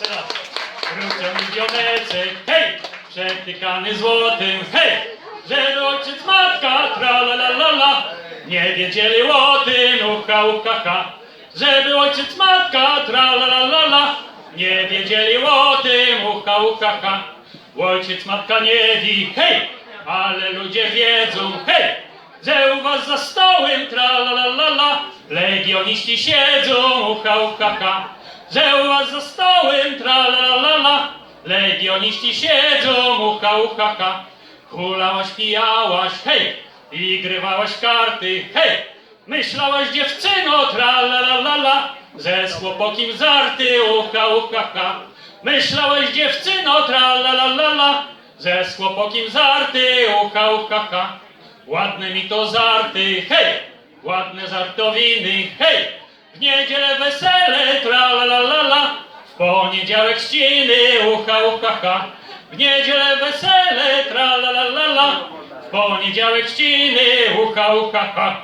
Teraz wrócę mi dzioneczek, hej, przetykany złotym, hej, że ojciec matka, tra la la la la, nie wiedzieli o tym, ucha ucha ha, żeby ojciec matka, tra la la la la, nie wiedzieli o tym, ucha ucha ha, ojciec matka nie wie, hej, ale ludzie wiedzą, hej, że u was za stołem, tra la la la la, legioniści siedzą, ucha ucha ha, że u was za stołem, tra la la la. Legioniści siedzą, ucha ucha ha, hulałaś, pijałaś, hej, i grywałaś karty, hej, myślałaś dziewczyno, tra la la la la, ze chłopokim zarty, ucha ucha ha, myślałaś dziewczyno, tra la la la la, ze chłopokim zarty, ucha ucha ha, ładne mi to zarty, hej, ładne żartowiny, hej, w niedzielę poniedziałek ściny, ucha ucha ha, w niedzielę wesele, tra la la la la, w poniedziałek ściny, ucha ucha ha.